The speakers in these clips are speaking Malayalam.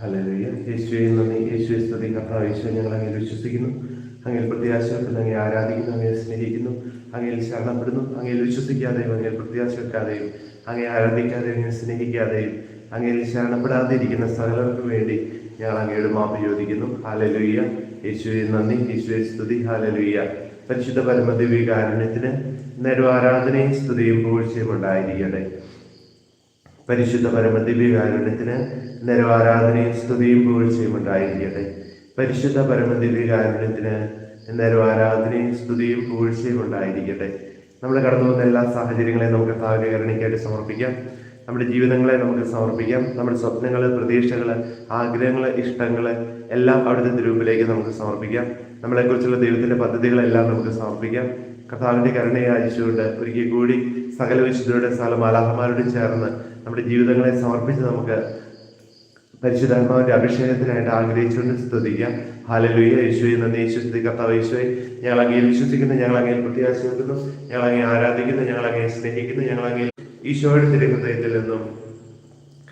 ഹല്ലേലൂയ. യേശുവെ നന്ദി സ്തുതി. ഞങ്ങൾ അങ്ങനെ വിശ്വസിക്കുന്നു. അങ്ങനെ പ്രത്യാശവെക്കുന്നു അങ്ങനെ ആരാധിക്കുന്നു അങ്ങനെ സ്നേഹിക്കുന്നു. അങ്ങനെ ശരണപ്പെടുന്നു. അങ്ങനെ വിശ്വസിക്കാതെയും അങ്ങനെ പ്രത്യാശ വെക്കാതെയും അങ്ങനെ ആരാധിക്കാതെയും അങ്ങനെ സ്നേഹിക്കാതെയും അങ്ങനെ ശരണപ്പെടാതെ ഇരിക്കുന്ന സകലർക്കും വേണ്ടി ഞങ്ങൾ അങ്ങയുടെ മാപ്പ് ചോദിക്കുന്നു. ഹാലലുയ്യ യേശുവെ നന്ദി. യേശുവെ സ്തുതി. ഹാലലുയ്യ പരിശുദ്ധ പരമദിവ്യ കാരുണ്യത്തിന് നേരം ആരാധനയും സ്തുതിയും പൂഴ്ചയും ഉണ്ടായിരിക്കട്ടെ. പരിശുദ്ധ പരമദിവ്യകാരുണ്യത്തിന് നിരവാരാധനയും സ്തുതിയും പുകഴ്ചയും ഉണ്ടായിരിക്കട്ടെ. പരിശുദ്ധ പരമദിവ്യകാരുണ്യത്തിന് നിരവാരാധനയും സ്തുതിയും പുകഴ്ചയും ഉണ്ടായിരിക്കട്ടെ. നമ്മൾ കടന്നു പോകുന്ന എല്ലാ സാഹചര്യങ്ങളെയും നമുക്ക് താവ്യകരണിക്കായിട്ട് സമർപ്പിക്കാം. നമ്മുടെ ജീവിതങ്ങളെ നമുക്ക് സമർപ്പിക്കാം. നമ്മുടെ സ്വപ്നങ്ങൾ പ്രതീക്ഷകൾ ആഗ്രഹങ്ങൾ ഇഷ്ടങ്ങൾ എല്ലാം അവിടുത്തെ തിരുവിലേക്ക് നമുക്ക് സമർപ്പിക്കാം. നമ്മളെക്കുറിച്ചുള്ള ദൈവത്തിന്റെ പദ്ധതികളെല്ലാം നമുക്ക് സമർപ്പിക്കാം. കർത്താവിന്റെ കരുണയെ അയച്ചുകൊണ്ട് ഒരിക്കൽ കൂടി സകല വിശുദ്ധരുടെ സകല മാലാഹമാരോട് ചേർന്ന് നമ്മുടെ ജീവിതങ്ങളെ സമർപ്പിച്ച് നമുക്ക് പരിശുദ്ധാത്മാവിന്റെ അഭിഷേകത്തിനായിട്ട് ആഗ്രഹിച്ചുകൊണ്ട് സ്തുതിക്കാം. ഹാലലുയ യേശുവെ നന്ദി. യേശുസ്തി കർത്താവ് യേശുവെ ഞങ്ങൾ അങ്ങയിൽ വിശ്വസിക്കുന്നു ഞങ്ങൾ അങ്ങയിൽ പ്രത്യാശ ഞങ്ങൾ അങ്ങനെ ആരാധിക്കുന്നു ഞങ്ങൾ അങ്ങനെ സ്നേഹിക്കുന്നു ഞങ്ങൾ അങ്ങയിൽ ഈശോയുടെ തിരുഹൃദയത്തിൽ നിന്നും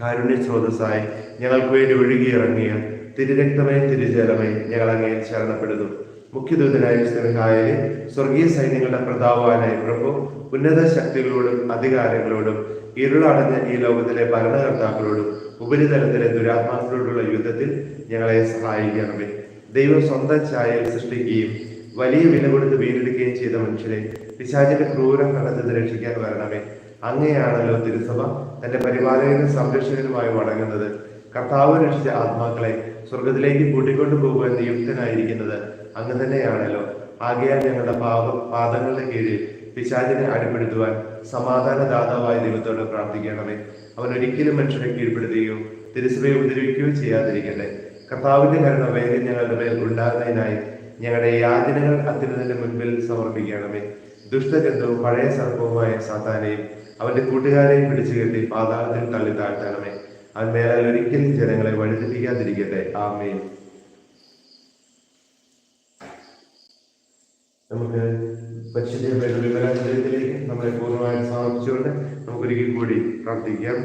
കാരുണ്യ സ്രോതസ്സായി ഞങ്ങൾക്ക് വേണ്ടി ഒഴുകിയിറങ്ങിയ തിരുരക്തമേ തിരുജലമേ ഞങ്ങൾ അങ്ങയിൽ ശരണപ്പെടുന്നു. മുഖ്യദൂതനായ സ്നേഹായെ സ്വർഗീയ സൈന്യങ്ങളുടെ പ്രതാപവാനായ പ്രഭു ഉന്നത ശക്തികളോടും അധികാരങ്ങളോടും ഇരുളടഞ്ഞ ഈ ലോകത്തിലെ ഭരണകർത്താക്കളോടും ഉപരിതലത്തിലെ ദുരാത്മാക്കളോടുള്ള യുദ്ധത്തിൽ ഞങ്ങളെ സഹായിക്കണമേ. ദൈവം സ്വന്തം ഛായയിൽ സൃഷ്ടിക്കുകയും വലിയ വില കൊടുത്ത് വീണ്ടെടുക്കുകയും ചെയ്ത മനുഷ്യരെ പിശാചിന്റെ ക്രൂരം കടന്നത് രക്ഷിക്കാൻ വരണമേ. അങ്ങനെയാണല്ലോ തിരുസഭ തന്റെ പരിപാലകനും സംരക്ഷകനുമായി വണങ്ങുന്നത്. കർത്താവ് രക്ഷിച്ച ആത്മാക്കളെ സ്വർഗത്തിലേക്ക് കൂട്ടിക്കൊണ്ടു പോകുവാൻ നിയുക്തനായിരിക്കുന്നത് അങ്ങ് തന്നെയാണല്ലോ ആകയാൽ ഞങ്ങളുടെ പാപം പാദങ്ങളുടെ കീഴിൽ പിശാചിനെ അടിപ്പെടുത്തുവാൻ സമാധാന ദാതാവായ ദൈവത്തോട് പ്രാർത്ഥിക്കണമേ. അവൻ ഒരിക്കലും മനുഷ്യരെ കീഴ്പ്പെടുത്തുകയോ തിരുസഭയെ ഉപദ്രവിക്കുകയോ ചെയ്യാതിരിക്കട്ടെ. കർത്താവിന്റെ കരുണ വേഗം ഞങ്ങളുടെ മേൽ ഉണ്ടാകുന്നതിനായി ഞങ്ങളുടെ യാതനകൾ അത്യുന്നതിന്റെ മുൻപിൽ സമർപ്പിക്കണമേ. ദുഷ്ടഗന്ധവും പഴയ സർപ്പവുമായ സാത്താനെയും അവന്റെ കൂട്ടുകാരെയും പിടിച്ചു കെട്ടി പാതാളത്തിൽ തള്ളി താഴ്ത്തണമേ. അവൻ മേലാൽ ഒരിക്കലും ജനങ്ങളെ വഴിതെറ്റിക്കാതിരിക്കട്ടെ. ആമേൻ. നമുക്ക് പരിശുദ്ധയുടെ വിമലാചര്യത്തിലേക്ക് നമ്മളെ പൂർണമായും സമർപ്പിച്ചുകൊണ്ട് നമുക്കൊരിക്കൽ കൂടി പ്രാർത്ഥിക്കാം.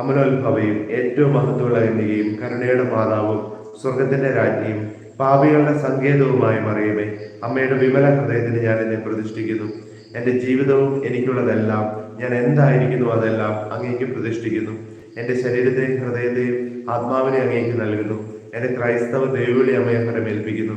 അമലോത്ഭവയും ഏറ്റവും മഹത്വമുള്ള കന്യകയും കരുണയുടെ മാതാവും സ്വർഗത്തിന്റെ രാജ്ഞിയും പാപികളുടെ സങ്കേതവുമായി മറിയമേ അമ്മയുടെ വിമല ഹൃദയത്തിന് ഞാൻ എന്നെ പ്രതിഷ്ഠിക്കുന്നു. എന്റെ ജീവിതവും എനിക്കുള്ളതെല്ലാം ഞാൻ എന്തായിരിക്കുന്നു അതെല്ലാം അങ്ങേക്ക് പ്രതിഷ്ഠിക്കുന്നു. എന്റെ ശരീരത്തെയും ഹൃദയത്തെയും ആത്മാവിനെ അങ്ങേക്ക് നൽകുന്നു. എന്റെ ക്രൈസ്തവ ദൈവവിളി അമ്മയെ ഫലമേൽപ്പിക്കുന്നു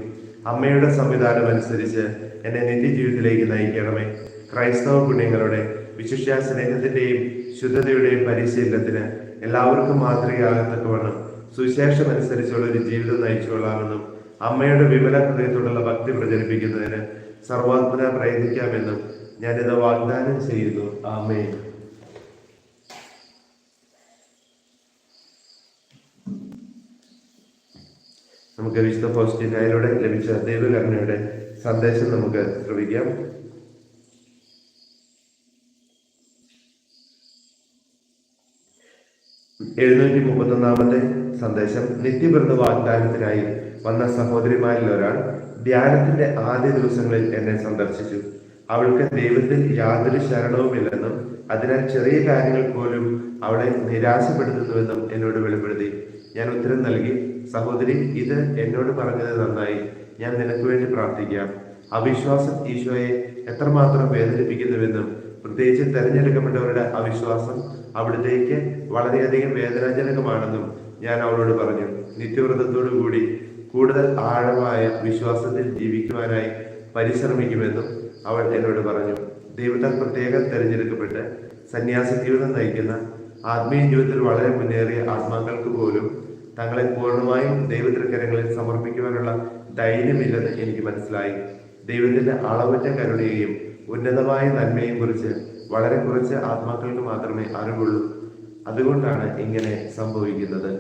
അമ്മയുടെ സംവിധാനം അനുസരിച്ച് എന്നെ നിത്യജീവിതത്തിലേക്ക് നയിക്കണമേ. ക്രൈസ്തവ പുണ്യങ്ങളുടെ വിശിഷ്യ സ്നേഹത്തിന്റെയും ശുദ്ധതയുടെയും പരിശീലനത്തിന് എല്ലാവർക്കും മാതൃകയാകത്തക്കവണ്ണം സുശേഷം അനുസരിച്ചുള്ള ഒരു ജീവിതം നയിച്ചുകൊള്ളാമെന്നും അമ്മയുടെ വിമല ഹൃദയത്തോടുള്ള ഭക്തി പ്രചരിപ്പിക്കുന്നതിന് സർവാത്മന പ്രയത്നിക്കാമെന്നും ഞാനിത് വാഗ്ദാനം ചെയ്യുന്നു. ആമേ നമുക്ക് വിശുദ്ധ ഫൗസ്റ്റിനായിലൂടെ ലഭിച്ച ദൈവകരുണയുടെ സന്ദേശം നമുക്ക് ശ്രമിക്കാം എഴുന്നൂറ്റി മുപ്പത്തൊന്നാമത്തെ സന്ദേശം. നിത്യബന്ധ വാഗ്ദാനത്തിനായി വന്ന സഹോദരിമാരിൽ ഒരാൾ ധ്യാനത്തിന്റെ ആദ്യ ദിവസങ്ങളിൽ എന്നെ സന്ദർശിച്ചു. അവൾക്ക് ദൈവത്തിൽ യാതൊരു ശരണവുമില്ലെന്നും അതിനാൽ ചെറിയ കാര്യങ്ങൾ പോലും അവളെ നിരാശപ്പെടുത്തുന്നുവെന്നും എന്നോട് വെളിപ്പെടുത്തി. ഞാൻ ഉത്തരം നൽകി സഹോദരി ഇത് എന്നോട് പറഞ്ഞത് നന്നായി. ഞാൻ നിനക്ക് വേണ്ടി പ്രാർത്ഥിക്കാം. അവിശ്വാസം ഈശോയെ എത്രമാത്രം വേദനിപ്പിക്കുന്നുവെന്നും പ്രത്യേകിച്ച് തെരഞ്ഞെടുക്കപ്പെട്ടവരുടെ അവിശ്വാസം അവിടത്തേക്ക് വളരെയധികം വേദനാജനകമാണെന്നും ഞാൻ അവളോട് പറഞ്ഞു. നിത്യവ്രതത്തോടു കൂടി കൂടുതൽ ആഴമായ വിശ്വാസത്തിൽ ജീവിക്കുവാനായി പരിശ്രമിക്കുമെന്നും അവൾ എന്നോട് പറഞ്ഞു. ദൈവത്താൽ പ്രത്യേകം തെരഞ്ഞെടുക്കപ്പെട്ട് സന്യാസ ജീവിതം നയിക്കുന്ന ആത്മീയ ജീവിതത്തിൽ വളരെ മുന്നേറിയ ആത്മാക്കൾക്ക് പോലും തങ്ങളെ പൂർണമായും ദൈവത്തിരക്കരങ്ങളിൽ സമർപ്പിക്കുവാനുള്ള ധൈര്യമില്ലെന്ന് എനിക്ക് മനസ്സിലായി. ദൈവത്തിന്റെ അളവറ്റ കരുണയെയും ഉന്നതമായ നന്മയെയും കുറിച്ച് വളരെ കുറച്ച് ആത്മാക്കൾക്ക് മാത്രമേ അറിവുള്ളൂ. അതുകൊണ്ടാണ് ഇങ്ങനെ സംഭവിക്കുന്നത്.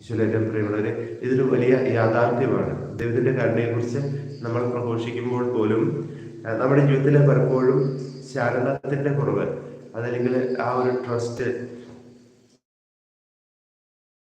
ഈശ്വരേറ്റവും പ്രിയമുള്ളവരെ ഇതൊരു വലിയ യാഥാർത്ഥ്യമാണ്. ദൈവത്തിന്റെ കരുണയെക്കുറിച്ച് നമ്മൾ പ്രഘോഷിക്കുമ്പോൾ പോലും നമ്മുടെ ജീവിതത്തിലെ പലപ്പോഴും ശരണത്തിന്റെ കുറവ് അതല്ലെങ്കിൽ ആ ഒരു ട്രസ്റ്റ്